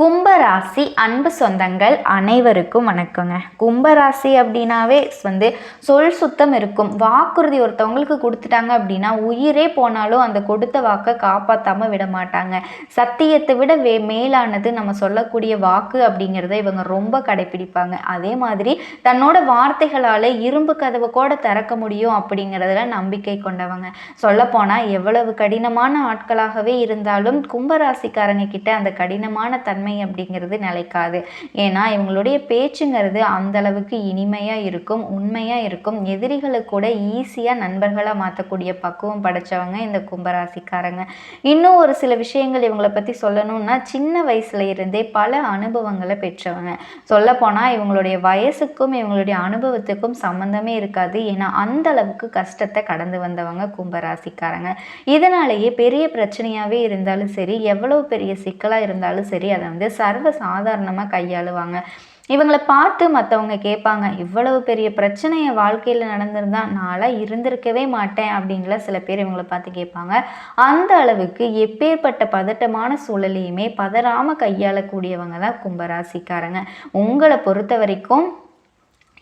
கும்பராசி அன்பு சொந்தங்கள் அனைவருக்கும் வணக்கங்க. கும்பராசி அப்படின்னாவே வந்து சொல் சுத்தம் இருக்கும். வாக்குறுதி ஒருத்தவங்களுக்கு கொடுத்துட்டாங்க அப்படின்னா உயிரே போனாலும் அந்த கொடுத்த வாக்கை காப்பாற்றாமல் விட மாட்டாங்க. சத்தியத்தை விட வே மேலானது நம்ம சொல்லக்கூடிய வாக்கு அப்படிங்கிறத இவங்க ரொம்ப கடைப்பிடிப்பாங்க. அதே மாதிரி தன்னோட வார்த்தைகளால் இரும்பு கதவை கூட திறக்க முடியும் அப்படிங்கிறதுல நம்பிக்கை கொண்டவங்க. சொல்லப்போனால் எவ்வளவு கடினமான ஆட்களாகவே இருந்தாலும் கும்பராசிக்காரங்க கிட்ட அந்த கடினமான தன்மை அப்படிங்கிறது நிலைக்காது. ஏன்னா இவங்களுடைய பேச்சுங்கிறது அந்தளவுக்கு இனிமையாக இருக்கும் உண்மையாக இருக்கும். எதிரிகளை கூட ஈஸியாக நண்பர்களாக மாற்றக்கூடிய பக்குவம் படைச்சவங்க இந்த கும்பராசிக்காரங்க. இன்னும் ஒரு சில விஷயங்கள் இவங்களை பற்றி சொல்லணும்னா சின்ன வயசுல இருந்தே பல அனுபவங்களை பெற்றவங்க. சொல்லப்போனால் இவங்களுடைய வயசுக்கும் இவங்களுடைய அனுபவத்துக்கும் சம்மந்தமே இருக்காது. ஏன்னா அந்த அளவுக்கு கஷ்டத்தை கடந்து வந்தவங்க கும்பராசிக்காரங்க. இதனாலேயே பெரிய பிரச்சனையாகவே இருந்தாலும் சரி எவ்வளோ பெரிய சிக்கலாக இருந்தாலும் சரி அதை வந்து சர்வ சாதாரணமாக கையாளுவாங்க. இவங்களை பார்த்து மற்றவங்க கேட்பாங்க இவ்வளவு பெரிய பிரச்சனை என் வாழ்க்கையில் நடந்திருந்தா நான்லாம் இருந்திருக்கவே மாட்டேன் அப்படிங்கிற சில பேர் இவங்களை பார்த்து கேட்பாங்க. அந்த அளவுக்கு எப்பேற்பட்ட பதட்டமான சூழலையுமே பதறாமல் கையாளக்கூடியவங்க தான் கும்பராசிக்காரங்க. உங்களை பொறுத்த வரைக்கும்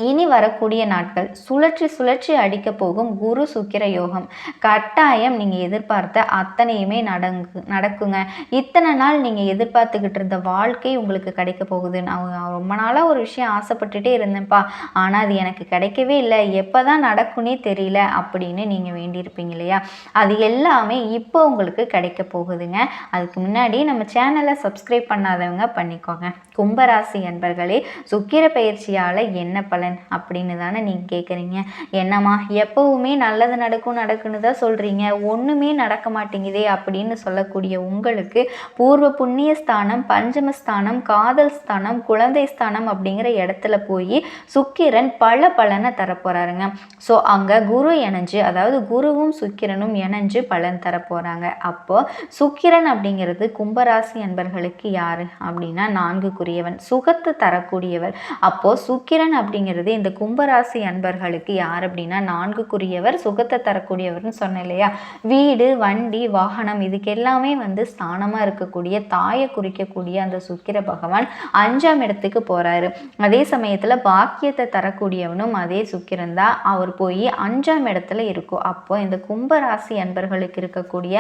இனி வரக்கூடிய நாட்கள் சுழற்சி சுழற்சி அடிக்க போகும் குரு சுக்கிர யோகம். கட்டாயம் நீங்கள் எதிர்பார்த்த அத்தனையுமே நடங்கு நடக்குங்க. இத்தனை நாள் நீங்கள் எதிர்பார்த்துக்கிட்டு இருந்த வாழ்க்கை உங்களுக்கு கிடைக்க போகுது. நான் ரொம்ப நாளாக ஒரு விஷயம் ஆசைப்பட்டுட்டே இருந்தேன்ப்பா. ஆனால் அது எனக்கு கிடைக்கவே இல்லை. எப்போ தான் நடக்குன்னே தெரியல அப்படின்னு நீங்கள் வேண்டியிருப்பீங்க இல்லையா? அது எல்லாமே இப்போ உங்களுக்கு கிடைக்க போகுதுங்க. அதுக்கு முன்னாடி நம்ம சேனலை சப்ஸ்கிரைப் பண்ணாதவங்க பண்ணிக்கோங்க. கும்பராசி என்பர்களே சுக்கிர பயிற்சியால் என்ன பலன் அப்படின்னு தானே நீங்கள் கேட்குறீங்க என்னம்மா எப்பவுமே நல்லது நடக்கும் நடக்குன்னு தான் சொல்கிறீங்க ஒன்றுமே நடக்க மாட்டேங்குதே அப்படின்னு சொல்லக்கூடிய உங்களுக்கு பூர்வ புண்ணிய ஸ்தானம் பஞ்சமஸ்தானம் காதல் ஸ்தானம் குழந்தை ஸ்தானம் அப்படிங்கிற இடத்துல போய் சுக்கிரன் பல பலனை தரப்போகிறாருங்க ஸோ அங்கே குரு இணைஞ்சு அதாவது குருவும் சுக்கிரனும் இணைஞ்சு பலன் தரப்போகிறாங்க அப்போ சுக்கிரன் அப்படிங்கிறது கும்பராசி அன்பர்களுக்கு யார்? அப்படின்னா நான்குக்குரியவன். சுகத்தை தரக்கூடியவர். அப்போ சுக்கிரன் அப்படிங்கிறது இந்த கும்பராசி அன்பர்களுக்கு யார் அப்படின்னா நான்குக்குரியவர் சுகத்தை தரக்கூடியவர்னு சொன்னேன் இல்லையா? வீடு வண்டி வாகனம் இதுக்கு எல்லாமே வந்து ஸ்தானமாக இருக்கக்கூடிய தாயை குறிக்கக்கூடிய அந்த சுக்கிர பகவான் அஞ்சாம் இடத்துக்கு போகிறாரு அதே சமயத்தில் பாக்கியத்தை தரக்கூடியவனும் அதே சுக்கிரன் தான். அவர் போய் அஞ்சாம் இடத்துல இருக்கும். அப்போ இந்த கும்பராசி அன்பர்களுக்கு இருக்கக்கூடிய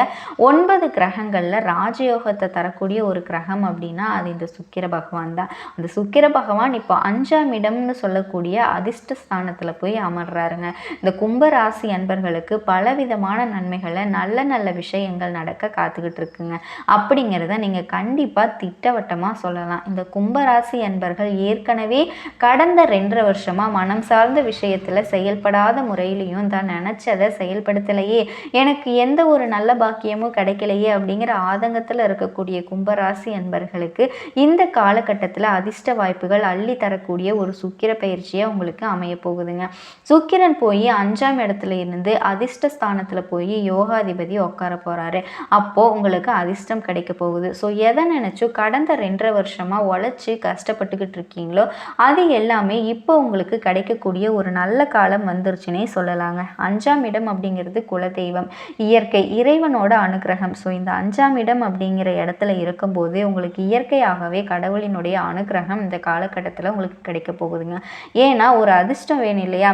ஒன்பது கிரகங்களில் ராஜயோகத்தை தரக்கூடிய ஒரு கிரகம் அப்படின்னா அது இந்த சுக்கிர பகவான் தான். அந்த சுக்கிர பகவான் இப்போ அஞ்சாம் இடம்னு சொல்லக்கூடிய அதிர்ஷ்ட ஸ்தானத்தில் போய் அமர்றாருங்க. இந்த கும்பராசி அன்பர்களுக்கு பலவிதமான நன்மைகளை நல்ல நல்ல விஷயங்கள் நடக்க காத்துக்கிட்டு இருக்குங்க அப்படிங்கிறத நீங்கள் கண்டிப்பாக திட்டவட்டமாக சொல்லலாம். இந்த கும்பராசி அன்பர்கள் ஏற்கனவே கடந்த ரெண்டரை வருஷமாக மனம் சார்ந்த விஷயத்தில் செயல்படாத முறையிலையும் தான் நினச்சதை செயல்படுத்தலையே. எனக்கு எந்த ஒரு நல்ல பாக்கியமும் கிடைக்கலையே அப்படிங்கிற ஆதங்கத்தில் இருக்கக்கூடிய கும்பராசி அன்பர்களுக்கு இந்த காலகட்டத்தில் அதிர்ஷ்ட வாய்ப்புகள் அள்ளி தரக்கூடிய ஒரு சுக்கிர பயிற்சி பயிற்சியை உங்களுக்கு அமைய போகுதுங்க. சுக்கிரன் போய் அஞ்சாம் இடத்துல இருந்து அதிர்ஷ்ட ஸ்தானத்தில் போய் யோகாதிபதி உட்கார போகிறாரு அப்போது உங்களுக்கு அதிர்ஷ்டம் கிடைக்க போகுது. ஸோ எதை நினச்சோ கடந்த ரெண்டரை வருஷமாக உழைச்சி கஷ்டப்பட்டுக்கிட்டு இருக்கீங்களோ அது எல்லாமே இப்போ உங்களுக்கு கிடைக்கக்கூடிய ஒரு நல்ல காலம் வந்துருச்சுன்னே சொல்லலாங்க. அஞ்சாம் இடம் அப்படிங்கிறது குலதெய்வம். இயற்கை இறைவனோட அனுகிரகம். ஸோ இந்த அஞ்சாம் இடம் அப்படிங்கிற இடத்துல இருக்கும்போது உங்களுக்கு இயற்கையாகவே கடவுளினுடைய அனுகிரகம் இந்த காலகட்டத்தில் உங்களுக்கு கிடைக்க போகுதுங்க. ஏன்னா ஒரு அதிர்ஷ்டம் வேணும் இல்லையா?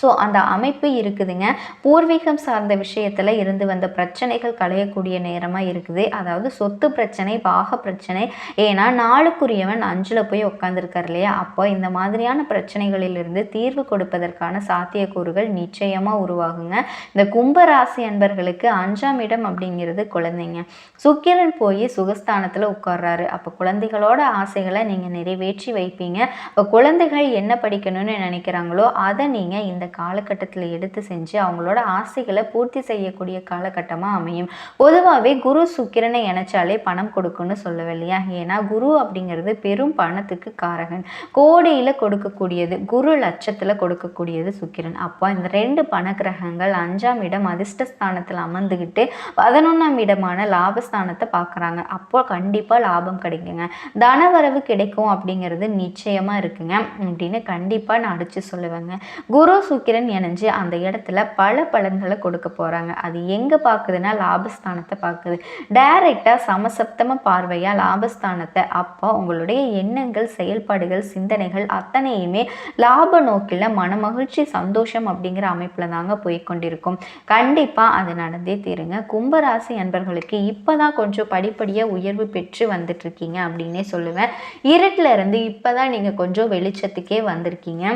ஸோ அந்த அமைப்பு இருக்குதுங்க. பூர்வீகம் சார்ந்த விஷயத்தில் இருந்து வந்த பிரச்சனைகள் களையக்கூடிய நேரமாக இருக்குது. அதாவது சொத்து பிரச்சனை பாக பிரச்சனை. ஏன்னா நாளுக்குரியவன் அஞ்சில் போய் உட்காந்துருக்கார் இல்லையா? அப்போ இந்த மாதிரியான பிரச்சனைகளிலிருந்து தீர்வு கொடுப்பதற்கான சாத்தியக்கூறுகள் நிச்சயமாக உருவாகுங்க. இந்த கும்பராசி அன்பர்களுக்கு அஞ்சாம் இடம் அப்படிங்கிறது குழந்தைங்க. சுக்கிரன் போய் சுகஸ்தானத்தில் உட்கார்றாரு. அப்போ குழந்தைகளோட ஆசைகளை நீங்கள் நிறைவேற்றி வைப்பீங்க. இப்போ குழந்தைகள் என்ன படிக்கணும்னு நினைக்கிறாங்களோ அதை நீங்கள் இந்த இந்த காலகட்டத்தில் எடுத்து செஞ்சு அவங்களோட ஆசைகளை பூர்த்தி செய்யக்கூடிய காலகட்டமாக அமையும். பொதுவாகவே குரு சுக்கிரனை இணைச்சாலே பணம் கொடுக்குன்னு சொல்லவே இல்லையா? ஏன்னா குரு அப்படிங்கிறது பெரும் பணத்துக்கு காரகன். கோடியில் கொடுக்கக்கூடியது குரு லட்சத்தில் கொடுக்கக்கூடியது சுக்கிரன். அப்போ இந்த ரெண்டு பணக்கிரகங்கள் அஞ்சாம் இடம் அதிர்ஷ்டஸ்தானத்தில் அமர்ந்துக்கிட்டு பதினொன்றாம் இடமான லாபஸ்தானத்தை பார்க்குறாங்க. அப்போ கண்டிப்பாக லாபம் கிடைக்குங்க. தனவரவு கிடைக்கும் அப்படிங்கிறது நிச்சயமாக இருக்குங்க. அப்படின்னு கண்டிப்பாக நான் அடித்து சொல்லுவேங்க. குரு சுக்கிரன் இணைஞ்சு அந்த இடத்துல பல பலன்களை கொடுக்க போகிறாங்க அது எங்கே பார்க்குதுன்னா லாபஸ்தானத்தை பார்க்குது டைரெக்டாக சமசப்தம பார்வையாக லாபஸ்தானத்தை. அப்போ உங்களுடைய எண்ணங்கள் செயல்பாடுகள் சிந்தனைகள் அத்தனையுமே லாப நோக்கில் மனமகிழ்ச்சி சந்தோஷம் அப்படிங்கிற அமைப்பில் தாங்க போய்கொண்டிருக்கும் கண்டிப்பாக அது நடந்தே தீருங்க. கும்பராசி அன்பர்களுக்கு இப்போ தான் கொஞ்சம் படிப்படியாக உயர்வு பெற்று வந்துட்டுருக்கீங்க அப்படின்னே சொல்லுவேன். இருட்டில் இருந்து இப்போ தான் நீங்கள் கொஞ்சம் வெளிச்சத்துக்கே வந்திருக்கீங்க.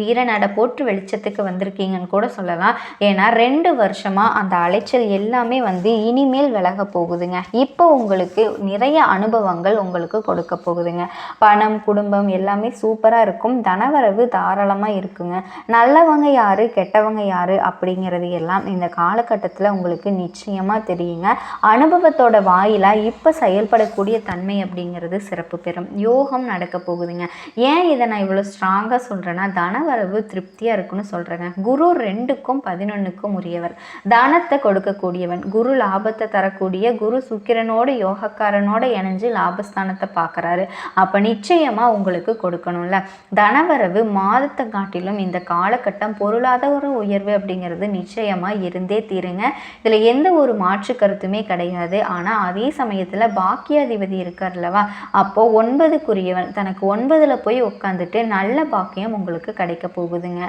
வீரநட போற்று வெளிச்சத்துக்கு வந்திருக்கீங்கன்னு கூட சொல்லலாம். ஏன்னா ரெண்டு வருஷமாக அந்த அலைச்சல் எல்லாமே வந்து இனிமேல் விலக போகுதுங்க. இப்போ உங்களுக்கு நிறைய அனுபவங்கள் உங்களுக்கு கொடுக்க போகுதுங்க. பணம் குடும்பம் எல்லாமே சூப்பராக இருக்கும். தனவரவு தாராளமாக இருக்குங்க. நல்லவங்க யார் கெட்டவங்க யார் அப்படிங்கிறது எல்லாம் இந்த காலகட்டத்தில் உங்களுக்கு நிச்சயமாக தெரியுங்க. அனுபவத்தோட வாயிலாக இப்போ செயல்படக்கூடிய தன்மை அப்படிங்கிறது சிறப்பு பெறும். யோகம் நடக்க போகுதுங்க. ஏன் இதை நான் இவ்வளோ ஸ்ட்ராங்காக சொல்கிறேன்னா தன வரவு திருப்தியாக இருக்குன்னு சொல்கிறேங்க குரு ரெண்டுக்கும் பதினொன்றுக்கும் உரியவர். தானத்தை கொடுக்கக்கூடியவன் குரு லாபத்தை தரக்கூடிய குரு சுக்கிரனோட யோகக்காரனோட இணைஞ்சு லாபஸ்தானத்தை பார்க்குறாரு. அப்போ நிச்சயமாக உங்களுக்கு கொடுக்கணும்ல. தனவரவு மாதத்தை காட்டிலும் இந்த காலகட்டம் பொருளாதார உயர்வு அப்படிங்கிறது நிச்சயமாக இருந்தே தீருங்க. இதில் எந்த ஒரு மாற்று கருத்துமே கிடையாது. ஆனால் அதே சமயத்தில் பாக்கியாதிபதி இருக்கார்லவா அப்போது ஒன்பதுக்குரியவன் தனக்கு ஒன்பதில் போய் உட்காந்துட்டு நல்ல பாக்கியம் உங்களுக்கு கிடைக்கும். கிடைக்க போகுதுங்க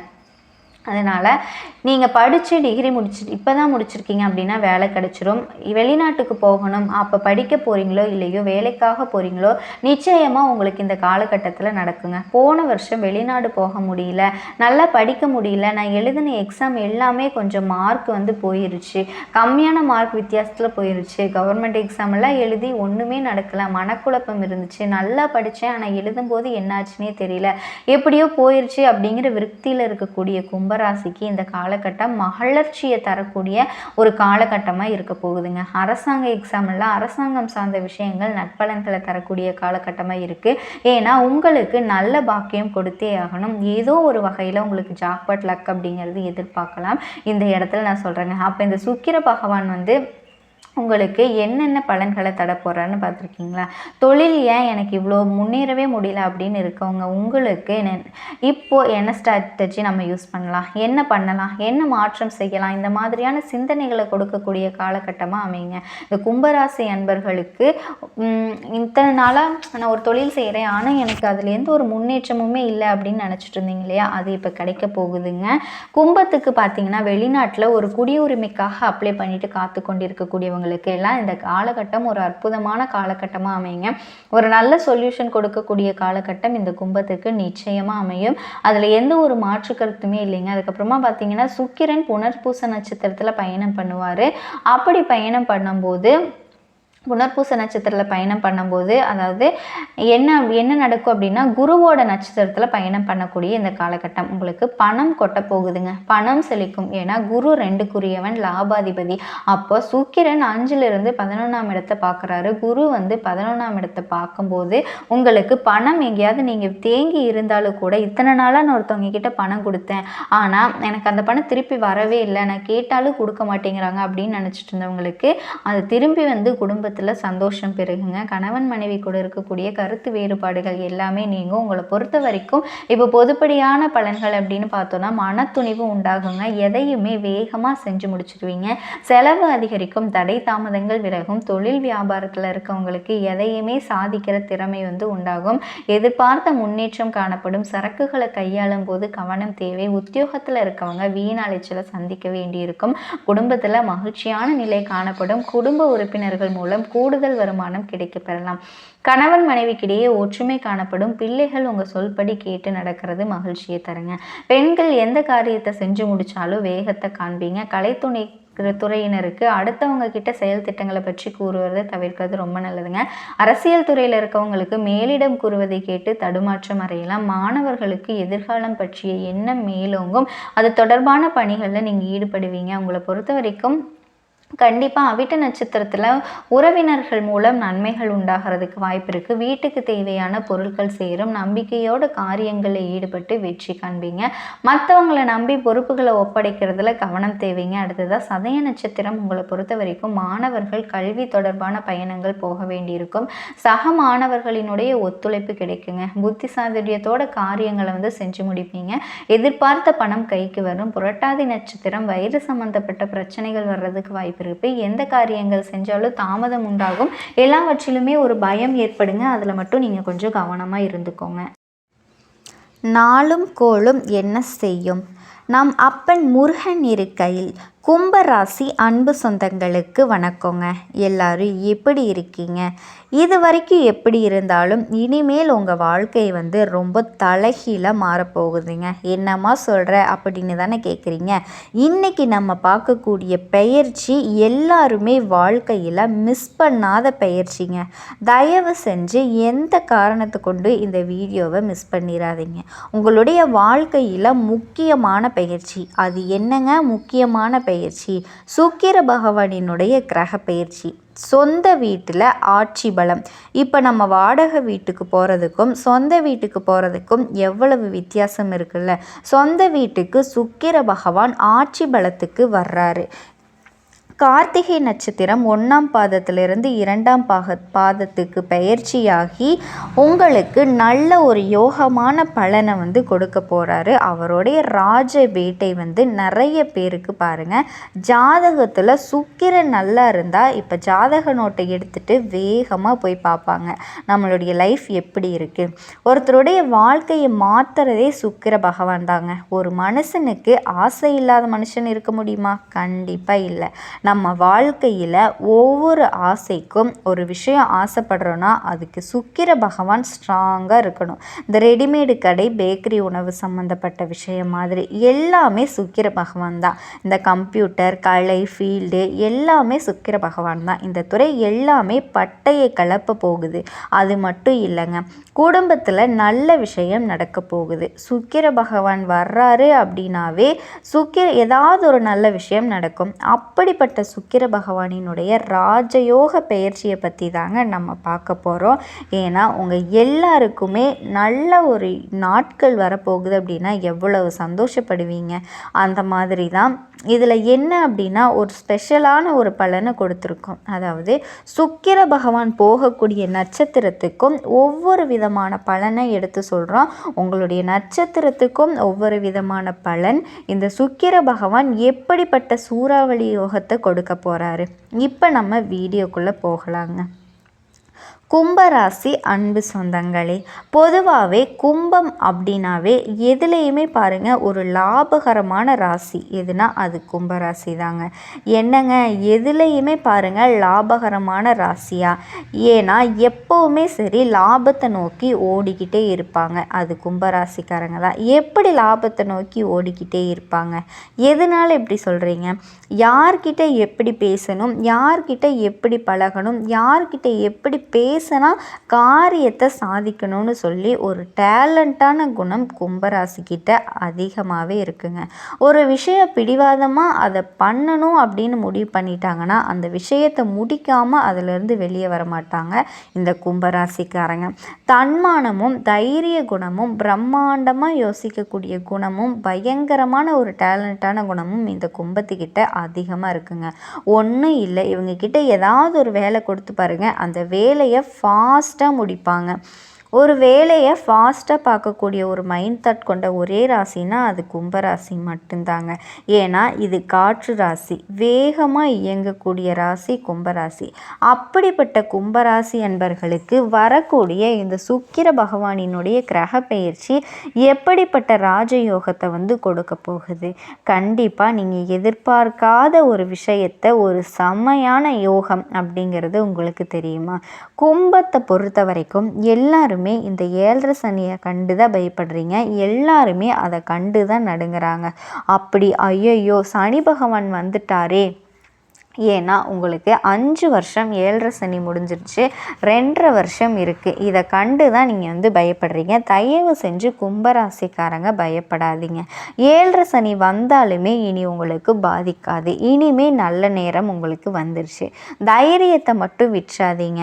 அதனால் நீங்கள் படித்து டிகிரி முடிச்சு இப்போ தான் முடிச்சிருக்கீங்க அப்படின்னா வேலை கிடச்சிரும். வெளிநாட்டுக்கு போகணும். அப்போ படிக்க போகிறீங்களோ இல்லையோ வேலைக்காக போகிறீங்களோ நிச்சயமாக உங்களுக்கு இந்த காலகட்டத்தில் நடக்குங்க. போன வருஷம் வெளிநாடு போக முடியல. நல்லா படிக்க முடியல. நான் எழுதின எக்ஸாம் எல்லாமே கொஞ்சம் மார்க் வந்து போயிருச்சு. கம்மியான மார்க் வித்தியாசத்தில் போயிருச்சு. கவர்மெண்ட் எக்ஸாமெல்லாம் எழுதி ஒன்றுமே நடக்கலை. மனக்குழப்பம் இருந்துச்சு. நல்லா படித்தேன் ஆனால் எழுதும்போது என்னாச்சுன்னே தெரியல. எப்படியோ போயிருச்சு அப்படிங்கிற விருத்தியில் இருக்கக்கூடிய கும்ப கும்பராசிக்கு இந்த காலகட்டம் மகிழ்ச்சியை தரக்கூடிய ஒரு காலகட்டமாக இருக்க போகுதுங்க. அரசாங்க எக்ஸாம் எல்லாம் அரசாங்கம் சார்ந்த விஷயங்கள் நட்பலன்களை தரக்கூடிய காலகட்டமாக இருக்குது ஏன்னா உங்களுக்கு நல்ல பாக்கியம் கொடுத்தே ஆகணும். ஏதோ ஒரு வகையில் உங்களுக்கு ஜாக்பாட் லக் அப்படிங்கிறது எதிர்பார்க்கலாம். இந்த இடத்துல நான் சொல்கிறேங்க அப்போ இந்த சுக்கிர பகவான் வந்து உங்களுக்கு என்னென்ன பலன்களை தட போகிறான்னு பார்த்துருக்கீங்களா? தொழில் ஏன் எனக்கு இவ்வளோ முன்னேறவே முடியல அப்படின்னு இருக்கவங்க உங்களுக்கு என்ன இப்போது என்ன ஸ்ட்ராட்டஜி நம்ம யூஸ் பண்ணலாம்? என்ன பண்ணலாம்? என்ன மாற்றம் செய்யலாம்? இந்த மாதிரியான சிந்தனைகளை கொடுக்கக்கூடிய காலகட்டமாக அமைங்க இந்த கும்பராசி அன்பர்களுக்கு இத்தனை நாளாக நான் ஒரு தொழில் செய்கிறேன் ஆனால் எனக்கு அதில் எந்த ஒரு முன்னேற்றமுமே இல்லை அப்படின்னு நினச்சிட்டு இருந்தீங்க இல்லையா? அது இப்போ கிடைக்க போகுதுங்க. கும்பத்துக்கு பார்த்தீங்கன்னா வெளிநாட்டில் ஒரு குடியுரிமைக்காக அப்ளை பண்ணிட்டு காத்து கொண்டிருக்கக்கூடியவங்க இருக்கிறவங்களுக்கு எல்லாம் இந்த காலகட்டம் ஒரு அற்புதமான காலகட்டமாக அமையுங்க. ஒரு நல்ல சொல்யூஷன் கொடுக்கக்கூடிய காலகட்டம் இந்த கும்பத்துக்கு நிச்சயமாக அமையும். அதில் எந்த ஒரு மாற்று கருத்துமே இல்லைங்க. அதுக்கப்புறமா பார்த்தீங்கன்னா சுக்கிரன் புனர்பூச நட்சத்திரத்தில் பயணம் பண்ணுவார். அப்படி பயணம் பண்ணும்போது புனர்பூச நட்சத்திரத்தில் பயணம் பண்ணும்போது அதாவது என்ன என்ன நடக்கும் அப்படின்னா குருவோட நட்சத்திரத்தில் பயணம் பண்ணக்கூடிய இந்த காலகட்டம் உங்களுக்கு பணம் கொட்ட போகுதுங்க. பணம் செழிக்கும். ஏன்னா குரு ரெண்டுக்குரியவன் லாபாதிபதி. அப்போ சுக்கிரன் அஞ்சிலிருந்து பதினொன்றாம் இடத்தை பார்க்குறாரு. குரு வந்து பதினொன்றாம் இடத்தை பார்க்கும்போது உங்களுக்கு பணம் எங்கேயாவது நீங்கள் தேங்கி இருந்தாலும் கூட இத்தனை நாளாக நான் ஒருத்தவங்க கிட்ட பணம் கொடுத்தேன். ஆனால் எனக்கு அந்த பணம் திருப்பி வரவே இல்லை. நான் கேட்டாலும் கொடுக்க மாட்டேங்கிறாங்க அப்படின்னு நினச்சிட்டு இருந்தவங்களுக்கு அது திரும்பி வந்து குடும்ப குடும்பத்தில் சந்தோஷம் பெருகுங்க. கணவன் மனைவி கூட இருக்கக்கூடிய கருத்து வேறுபாடுகள் எல்லாமே நீங்கள் உங்களை பொறுத்த வரைக்கும் இப்போ பொதுப்படியான பலன்கள் அப்படின்னு பார்த்தோன்னா மனத்துணிவு உண்டாகுங்க. எதையுமே வேகமாக செஞ்சு முடிச்சிருவீங்க. செலவு அதிகரிக்கும். தடை தாமதங்கள் விலகும். தொழில் வியாபாரத்தில் இருக்கவங்களுக்கு எதையுமே சாதிக்கிற திறமை வந்து உண்டாகும். எதிர்பார்த்த முன்னேற்றம் காணப்படும். சரக்குகளை கையாளும் போது கவனம் தேவை. உத்தியோகத்தில் இருக்கவங்க வீண் அலைச்சலை சந்திக்க வேண்டியிருக்கும். குடும்பத்தில் மகிழ்ச்சியான நிலை காணப்படும். குடும்ப உறுப்பினர்கள் மூலம் மூலம் கூடுதல் வருமானம் கிடைக்க பெறலாம் கணவன் மனைவிக்கிடையே ஒற்றுமை காணப்படும். பிள்ளைகள் உங்கள் சொல்படி கேட்டு நடக்கிறது மகிழ்ச்சியை தருங்க. பெண்கள் எந்த காரியத்தை செஞ்சு முடித்தாலும் வேகத்தை காண்பீங்க. கலைத்துணை துறையினருக்கு அடுத்தவங்க கிட்ட செயல் திட்டங்களை பற்றி கூறுவதை தவிர்க்கிறது ரொம்ப நல்லதுங்க. அரசியல் துறையில் இருக்கவங்களுக்கு மேலிடம் கூறுவதை கேட்டு தடுமாற்றம் அறையலாம். மாணவர்களுக்கு எதிர்காலம் பற்றிய எண்ணம் மேலோங்கும். அது தொடர்பான பணிகளில் நீங்கள் ஈடுபடுவீங்க. உங்களை பொறுத்த வரைக்கும் கண்டிப்பாக அவிட்ட நட்சத்திரத்தில் உறவினர்கள் மூலம் நன்மைகள் உண்டாகிறதுக்கு வாய்ப்பு இருக்குது வீட்டுக்கு தேவையான பொருட்கள் சேரும். நம்பிக்கையோட காரியங்களில் ஈடுபட்டு வெற்றி காண்பீங்க. மற்றவங்களை நம்பி பொறுப்புகளை ஒப்படைக்கிறதுல கவனம் தேவைங்க. அடுத்ததாக சதய நட்சத்திரம் உங்களை பொறுத்த வரைக்கும் மாணவர்கள் கல்வி தொடர்பான பயணங்கள் போக வேண்டியிருக்கும். சக மாணவர்களினுடைய ஒத்துழைப்பு கிடைக்குங்க. புத்தி சாதுரியத்தோட காரியங்களை வந்து செஞ்சு முடிப்பீங்க. எதிர்பார்த்த பணம் கைக்கு வரும். புரட்டாதி நட்சத்திரம் வயிறு சம்பந்தப்பட்ட பிரச்சனைகள் வர்றதுக்கு வாய்ப்பு இருப்பு எந்த காரியங்கள் செஞ்சாலும் தாமதம் உண்டாகும். எல்லாவற்றிலுமே ஒரு பயம் ஏற்படுங்க. அதில் மட்டும் நீங்கள் கொஞ்சம் கவனமாக இருந்துக்கோங்க. நாளும் கோளும் என்ன செய்யும்? நம் அப்பன் முருகன் இருக்கையில் கும்பராசி அன்பு சொந்தங்களுக்கு வணக்கங்க. எல்லாரும் எப்படி இருக்கீங்க? இது வரைக்கும் எப்படி இருந்தாலும் இனிமேல் உங்கள் வாழ்க்கை வந்து ரொம்ப தலைகீழாக மாறப்போகுதுங்க. என்னம்மா சொல்கிற அப்படின்னு தானே கேட்குறீங்க இன்றைக்கி நம்ம பார்க்கக்கூடிய பெயர்ச்சி எல்லாருமே வாழ்க்கையில் மிஸ் பண்ணாத பெயர்ச்சிங்க. தயவு செஞ்சு எந்த காரணத்தை கொண்டு இந்த வீடியோவை மிஸ் பண்ணிடாதீங்க உங்களுடைய வாழ்க்கையில் முக்கியமான பெயர்ச்சி. அது என்னங்க முக்கியமான பெயர்ச்சி? சுக்கிர பகவானினுடைய கிரக பெயர்ச்சி. சொந்த வீட்டில் ஆட்சி பலம். இப்போ நம்ம வாடகை வீட்டுக்கு போகிறதுக்கும் சொந்த வீட்டுக்கு போகிறதுக்கும் எவ்வளவு வித்தியாசம் இருக்குல்ல? சொந்த வீட்டுக்கு சுக்கிர பகவான் ஆட்சி பலத்துக்கு வர்றாரு. கார்த்திகை நட்சத்திரம் ஒன்றாம் பாதத்திலிருந்து இரண்டாம் பாக பாதத்துக்கு பயிற்சியாகி உங்களுக்கு நல்ல ஒரு யோகமான பலனை வந்து கொடுக்க போகிறாரு அவருடைய ராஜ வேட்டை வந்து நிறைய பேருக்கு பாருங்கள் ஜாதகத்தில் சுக்கிரன் நல்லா இருந்தால் இப்போ ஜாதக நோட்டை எடுத்துகிட்டு வேகமாக போய் பார்ப்பாங்க. நம்மளுடைய லைஃப் எப்படி இருக்குது ஒருத்தருடைய வாழ்க்கையை மாற்றுறதே சுக்கிர பகவான் தாங்க. ஒரு மனுஷனுக்கு ஆசை இல்லாத மனுஷன் இருக்க முடியுமா? கண்டிப்பாக இல்லை. நம்ம வாழ்க்கையில் ஒவ்வொரு ஆசைக்கும் ஒரு விஷயம் ஆசைப்படுறோன்னா அதுக்கு சுக்கிர பகவான் ஸ்ட்ராங்காக இருக்கணும். இந்த ரெடிமேடு கடை பேக்கரி உணவு சம்மந்தப்பட்ட விஷயம் மாதிரி எல்லாமே சுக்கிர பகவான் தான். இந்த கம்ப்யூட்டர் கலை ஃபீல்டு எல்லாமே சுக்கிர பகவான் தான். இந்த துறை எல்லாமே பட்டையை கலப்ப போகுது. அது மட்டும் இல்லைங்க குடும்பத்தில் நல்ல விஷயம் நடக்க போகுது. சுக்கிர பகவான் வர்றாரு அப்படின்னாவே சுக்கிர ஏதாவது ஒரு நல்ல விஷயம் நடக்கும். அப்படிப்பட்ட ஏற்பட்ட சுக்கிர பகவானினுடைய ராஜயோக பயிற்சியை பற்றி தாங்க நம்ம பார்க்க போகிறோம் ஏன்னா உங்கள் எல்லாருக்குமே நல்ல ஒரு நாட்கள் வரப்போகுது அப்படின்னா எவ்வளவு சந்தோஷப்படுவீங்க? அந்த மாதிரி தான். இதில் என்ன அப்படின்னா ஒரு ஸ்பெஷலான ஒரு பலனை கொடுத்துருக்கோம். அதாவது சுக்கிர பகவான் போகக்கூடிய நட்சத்திரத்துக்கும் ஒவ்வொரு விதமான பலனை எடுத்து சொல்கிறோம் உங்களுடைய நட்சத்திரத்துக்கும் ஒவ்வொரு விதமான பலன். இந்த சுக்கிர பகவான் எப்படிப்பட்ட சூறாவளி யோகத்தை கொடுக்க போகிறாரு இப்போ நம்ம வீடியோக்குள்ளே போகலாங்க. கும்பராசி அன்பு சொந்தங்களே பொதுவாகவே கும்பம் அப்படின்னாவே எதுலேயுமே பாருங்கள் ஒரு லாபகரமான ராசி. எதுனா அது கும்பராசி தாங்க. என்னங்க? எதுலேயுமே பாருங்கள் லாபகரமான ராசியா? ஏன்னா எப்போவுமே சரி லாபத்தை நோக்கி ஓடிக்கிட்டே இருப்பாங்க. அது கும்பராசிக்காரங்க தான். எப்படி லாபத்தை நோக்கி ஓடிக்கிட்டே இருப்பாங்க? எதனால் இப்படி சொல்கிறீங்க யார்கிட்ட எப்படி பேசணும்? யார்கிட்ட எப்படி பழகணும்? யார்கிட்ட எப்படி பேச பேசினா காரியத்தை சாதிக்கணும்னு சொல்லி ஒரு டேலண்ட்டான குணம் கும்பராசிக்கிட்ட அதிகமாகவே இருக்குங்க. ஒரு விஷயம் பிடிவாதமாக அதை பண்ணணும் அப்படின்னு முடிவு பண்ணிட்டாங்கன்னா அந்த விஷயத்தை முடிக்காமல் அதிலிருந்து வெளியே வர மாட்டாங்க இந்த கும்பராசிக்காரங்க. தன்மானமும் தைரிய குணமும் பிரம்மாண்டமாக யோசிக்கக்கூடிய குணமும் பயங்கரமான ஒரு டேலண்ட்டான குணமும் இந்த கும்பத்துக்கிட்ட அதிகமாக இருக்குங்க. ஒன்றும் இல்லை. இவங்கக்கிட்ட ஏதாவது ஒரு வேலை கொடுத்து பாருங்கள் அந்த வேலையை ஃபாஸ்ட்டாக முடிப்பாங்க. ஒரு வேலையை ஃபாஸ்ட்டாக பார்க்கக்கூடிய ஒரு மைண்ட் தாட் கொண்ட ஒரே ராசினா அது கும்பராசி மட்டும்தாங்க. ஏன்னா இது காற்று ராசி. வேகமாக இயங்கக்கூடிய ராசி கும்பராசி. அப்படிப்பட்ட கும்பராசி என்பர்களுக்கு வரக்கூடிய இந்த சுக்கிர பகவானினுடைய கிரக பயிற்சி எப்படிப்பட்ட ராஜயோகத்தை வந்து கொடுக்க போகுது? கண்டிப்பாக நீங்கள் எதிர்பார்க்காத ஒரு விஷயத்தை ஒரு செம்மையான யோகம் அப்படிங்கிறது உங்களுக்கு தெரியுமா? கும்பத்தை பொறுத்த வரைக்கும் எல்லாருமே எல்லாருமே இந்த ஏழரை சனியை கண்டு தான் பயப்படுறீங்க. எல்லாருமே அதை கண்டு தான் நடுங்கிறாங்க. அப்படி ஐயையோ சனி பகவான் வந்துட்டாரே. ஏன்னா உங்களுக்கு அஞ்சு வருஷம் ஏழரை சனி முடிஞ்சிருச்சு. ரெண்டரை வருஷம் இருக்குது இதை கண்டு தான் நீங்கள் வந்து பயப்படுறீங்க. தயவு செஞ்சு கும்பராசிக்காரங்க பயப்படாதீங்க. ஏழரை சனி வந்தாலுமே இனி உங்களுக்கு பாதிக்காது. இனிமே நல்ல நேரம் உங்களுக்கு வந்துருச்சு. தைரியத்தை மட்டும் விற்றாதீங்க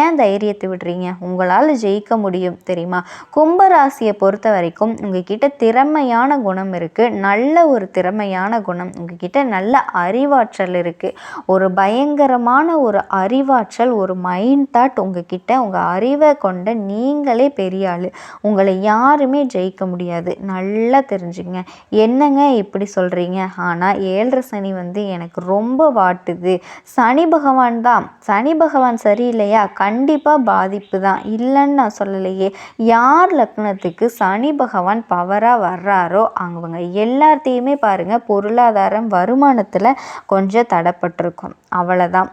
ஏன் தைரியத்தை விடுறீங்க உங்களால் ஜெயிக்க முடியும் தெரியுமா? கும்பராசியை பொறுத்த வரைக்கும் உங்ககிட்ட திறமையான குணம் இருக்குது நல்ல ஒரு திறமையான குணம் உங்ககிட்ட நல்ல அறிவாற்றல் இருக்குது ஒரு பயங்கரமான ஒரு அறிவாற்றல் ஒரு மைண்ட் தாட் உங்ககிட்ட உங்கள் அறிவை கொண்ட நீங்களே பெரிய ஆள். உங்களை யாருமே ஜெயிக்க முடியாது. நல்லா தெரிஞ்சுங்க. என்னங்க இப்படி சொல்கிறீங்க ஆனால் ஏழரை சனி வந்து எனக்கு ரொம்ப வாட்டுது. சனி பகவான் தான். சனி பகவான் சரியில்லையா? கண்டிப்பாக பாதிப்பு தான். இல்லைன்னு நான் சொல்லலையே. யார் லக்னத்துக்கு சனி பகவான் பவராக வர்றாரோ அவங்க எல்லாத்தையுமே பாருங்கள் பொருளாதாரம் வருமானத்தில் கொஞ்சம் தடைப்பட்டிருக்கும் அவ்வளோதான்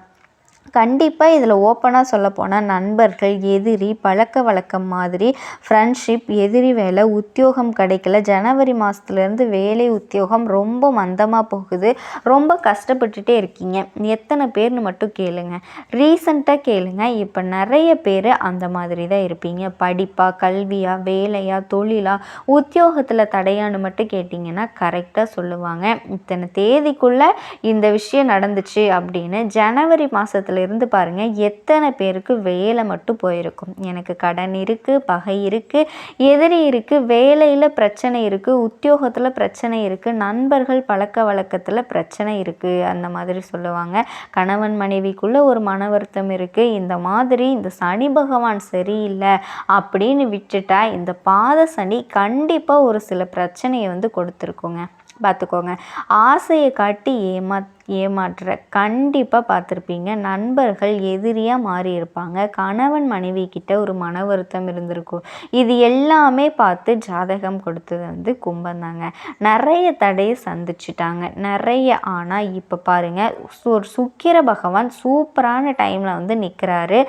கண்டிப்பாக இதில் ஓப்பனாக சொல்லப்போனால் நண்பர்கள் எதிரி பழக்க வழக்கம் மாதிரி ஃப்ரெண்ட்ஷிப் எதிரி வேலை உத்தியோகம் கிடைக்கல. ஜனவரி மாதத்துலேருந்து வேலை உத்தியோகம் ரொம்ப மந்தமாக போகுது. ரொம்ப கஷ்டப்பட்டுட்டே இருக்கீங்க. எத்தனை பேர்னு மட்டும் கேளுங்க. ரீசண்டாக கேளுங்க. இப்போ நிறைய பேர் அந்த மாதிரி தான் இருப்பீங்க. படிப்பா கல்வியா வேலையா தொழிலா உத்தியோகத்தில் தடையான்னு மட்டும் கேட்டிங்கன்னா கரெக்டாக சொல்லுவாங்க. இத்தனை தேதிக்குள்ளே இந்த விஷயம் நடந்துச்சு அப்படின்னு ஜனவரி மாதத்துல இருந்து பாருங்கள் எத்தனை பேருக்கு வேலை மட்டும் போயிருக்கும். எனக்கு கடன் இருக்குது பகை இருக்குது எதிரி இருக்குது வேலையில் பிரச்சனை இருக்குது உத்தியோகத்தில் பிரச்சனை இருக்குது நண்பர்கள் பழக்க வழக்கத்தில் பிரச்சனை இருக்குது அந்த மாதிரி சொல்லுவாங்க. கணவன் மனைவிக்குள்ளே ஒரு மன வருத்தம் இருக்குது இந்த மாதிரி இந்த சனி பகவான் சரியில்லை அப்படின்னு விட்டுட்டா இந்த பாத சனி கண்டிப்பாக ஒரு சில பிரச்சனையை வந்து கொடுத்துருக்குங்க. பார்த்துக்கோங்க. ஆசையை காட்டி ஏமா ஏமாற்ற கண்டிப்பாக பார்த்துருப்பீங்க. நண்பர்கள் எதிரியாக மாறி இருப்பாங்க. கணவன் மனைவி கிட்ட ஒரு மன வருத்தம் இருந்திருக்கும். இது எல்லாமே பார்த்து ஜாதகம் கொடுத்தது வந்து கும்பம் தாங்க. நிறைய தடையை சந்திச்சிட்டாங்க. நிறைய ஆனால் இப்போ பாருங்கள் ஒரு சுக்கிர பகவான் சூப்பரான டைமில் வந்து நிற்கிறாரு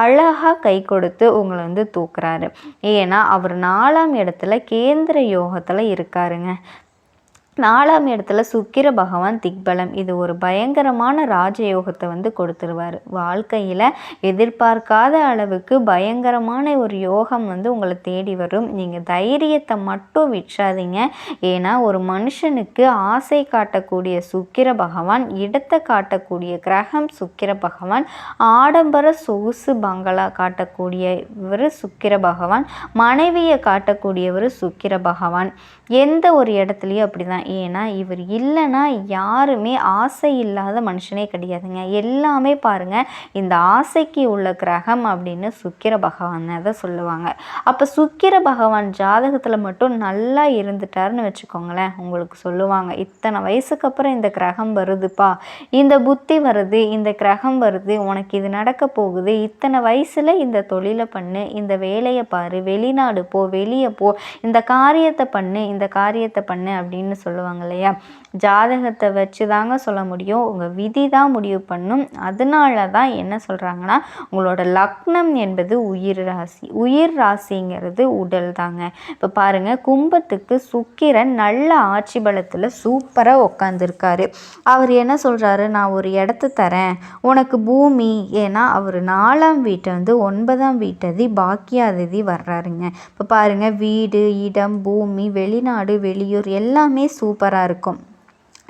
அழகாக கை கொடுத்து உங்களை வந்து தூக்குறாரு. ஏன்னா அவர் நாலாம் இடத்துல கேந்திர யோகத்தில் இருக்காருங்க. நாலாம் இடத்துல சுக்கிர பகவான் திக்பலம். இது ஒரு பயங்கரமான ராஜயோகத்தை வந்து கொடுத்துருவார். வாழ்க்கையில் எதிர்பார்க்காத அளவுக்கு பயங்கரமான ஒரு யோகம் வந்து உங்களை தேடி வரும். நீங்கள் தைரியத்தை மட்டும் விற்றாதீங்க ஏன்னா ஒரு மனுஷனுக்கு ஆசை காட்டக்கூடிய சுக்கிர பகவான் இடத்தை காட்டக்கூடிய கிரகம் சுக்கிர பகவான் ஆடம்பர சொகுசு பங்களா காட்டக்கூடியவர் சுக்கிர பகவான் மனைவியை காட்டக்கூடியவர் சுக்கிர பகவான். எந்த ஒரு இடத்துலையும் அப்படி தான் ஏன்னா இவர் இல்லைன்னா யாருமே ஆசை இல்லாத மனுஷனே கிடையாதுங்க. எல்லாமே பாருங்கள் இந்த ஆசைக்கு உள்ள கிரகம் அப்படின்னு சுக்கிர பகவான் தான் சொல்லுவாங்க. அப்போ சுக்கிர பகவான் ஜாதகத்தில் மட்டும் நல்லா இருந்துட்டாருன்னு வச்சுக்கோங்களேன் உங்களுக்கு சொல்லுவாங்க இத்தனை வயசுக்கு அப்புறம் இந்த கிரகம் வருதுப்பா இந்த புத்தி வருது இந்த கிரகம் வருது உனக்கு இது நடக்க போகுது இத்தனை வயசில் இந்த தொழிலை பண்ணு இந்த வேலையை பாரு வெளிநாடு போ வெளியே போ இந்த காரியத்தை பண்ணு இந்த காரியத்தை பண்ணு அப்படின்னு சொல்லுவாங்க. இல்லையா? ஜாதகத்தை வச்சு தாங்க சொல்ல முடியும். உங்கள் விதி தான் முடிவு பண்ணும். அதனால தான் என்ன சொல்கிறாங்கன்னா உங்களோட லக்னம் என்பது உயிர் ராசி. உயிர் ராசிங்கிறது உடல் தாங்க. இப்போ பாருங்கள் கும்பத்துக்கு சுக்கிரன் நல்ல ஆட்சி பலத்தில் சூப்பராக உட்காந்துருக்காரு அவர் என்ன சொல்கிறாரு நான் ஒரு இடத்த தரேன். உனக்கு பூமி. ஏன்னா அவர் நாலாம் வீட்டை வந்து ஒன்பதாம் வீட்டதி பாக்கியாதிதி வர்றாருங்க. இப்போ பாருங்கள் வீடு இடம் பூமி வெளிநாடு வெளியூர் எல்லாமே சூப்பராக இருக்கும்.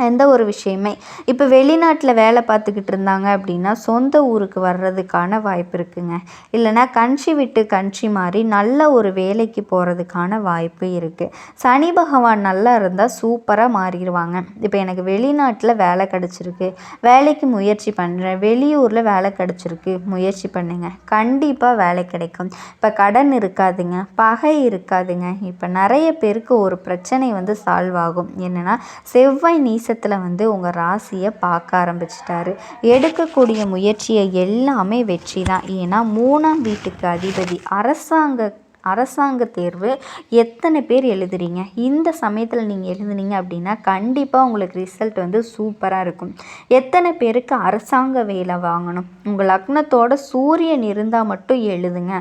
எந்த ஒரு விஷயமே. இப்போ வெளிநாட்டில் வேலை பார்த்துக்கிட்டு இருந்தாங்க அப்படின்னா சொந்த ஊருக்கு வர்றதுக்கான வாய்ப்பு இருக்குங்க. இல்லைனா கண்ட்ரி விட்டு கண்ட்ரி மாறி நல்ல ஒரு வேலைக்கு போகிறதுக்கான வாய்ப்பு இருக்குது சனி பகவான் நல்லா இருந்தால் சூப்பராக மாறிடுவாங்க. இப்போ எனக்கு வெளிநாட்டில் வேலை கிடச்சிருக்கு. வேலைக்கு முயற்சி பண்ணுறேன் வெளியூரில் வேலை கிடச்சிருக்கு. முயற்சி பண்ணுங்க. கண்டிப்பாக வேலை கிடைக்கும். இப்போ கடன் இருக்காதுங்க. பகை இருக்காதுங்க. இப்போ நிறைய பேருக்கு ஒரு பிரச்சனை வந்து சால்வ் ஆகும். என்னென்னா செவ்வாய் நீச நிமிஷத்தில் வந்து உங்கள் ராசியை பார்க்க ஆரம்பிச்சிட்டாரு. எடுக்கக்கூடிய முயற்சியை எல்லாமே வெற்றி தான் ஏன்னா மூணாம் வீட்டுக்கு அதிபதி அரசாங்க அரசாங்க தேர்வு எத்தனை பேர் எழுதுறீங்க? இந்த சமயத்தில் நீங்கள் எழுதுனீங்க அப்படின்னா கண்டிப்பாக உங்களுக்கு ரிசல்ட் வந்து சூப்பராக இருக்கும். எத்தனை பேருக்கு அரசாங்க வேலை வாங்கணும்? உங்கள் லக்னத்தோட சூரியன் இருந்தால் மட்டும் எழுதுங்க.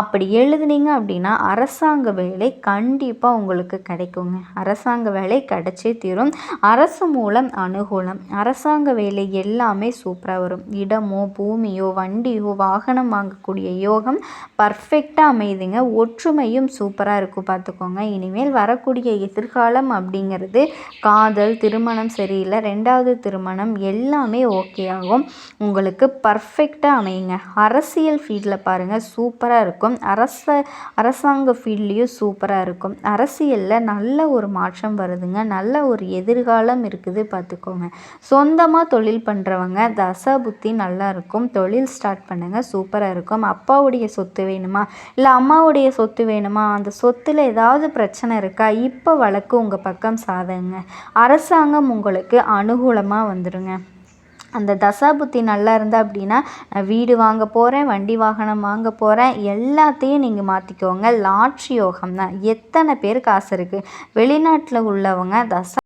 அப்படி எழுதுனீங்க அப்படின்னா அரசாங்க வேலை கண்டிப்பாக உங்களுக்கு கிடைக்குங்க. அரசாங்க வேலை கிடைச்சே தீரும். அரசு மூலம் அனுகூலம். அரசாங்க வேலை எல்லாமே சூப்பராக வரும். இடமோ பூமியோ வண்டியோ வாகனம் வாங்கக்கூடிய யோகம் பர்ஃபெக்டாக அமையுதுங்க. ஒற்றுமையும் சூப்பராக இருக்கும் பார்த்துக்கோங்க இனிமேல் வரக்கூடிய எதிர்காலம் அப்படிங்கிறது காதல் திருமணம் சரியில்லை. ரெண்டாவது திருமணம் எல்லாமே ஓகே ஆகும். உங்களுக்கு பர்ஃபெக்டாக அமையுங்க. அரசியல் ஃபீல்டில் பாருங்கள் சூப்பராக இருக்கும். அரச அரசாங்க ஃபீல்ட்லேயும் சூப்பராக இருக்கும். அரசியலில் நல்ல ஒரு மாற்றம் வருதுங்க. நல்ல ஒரு எதிர்காலம் இருக்குது பார்த்துக்கோங்க சொந்தமாக தொழில் பண்ணுறவங்க தசா புத்தி நல்லா இருக்கும். தொழில் ஸ்டார்ட் பண்ணுங்கள் சூப்பராக இருக்கும். அப்பாவுடைய சொத்து வேணுமா? இல்லை அம்மாவுடைய சொத்து வேணுமா? அந்த சொத்தில் ஏதாவது பிரச்சனை இருக்கா? இப்போ வழக்கு உங்கள் பக்கம் சாதங்க. அரசாங்கம் உங்களுக்கு அனுகூலமாக வந்துடுங்க அந்த தசா புத்தி நல்லா இருந்தால் அப்படின்னா நான் வீடு வாங்க போகிறேன் வண்டி வாகனம் வாங்க போகிறேன் எல்லாத்தையும் நீங்கள் மாற்றிக்கோங்க லாட்ரி யோகம் தான் எத்தனை பேருக்கு ஆசை இருக்குது வெளிநாட்டில் உள்ளவங்க தசா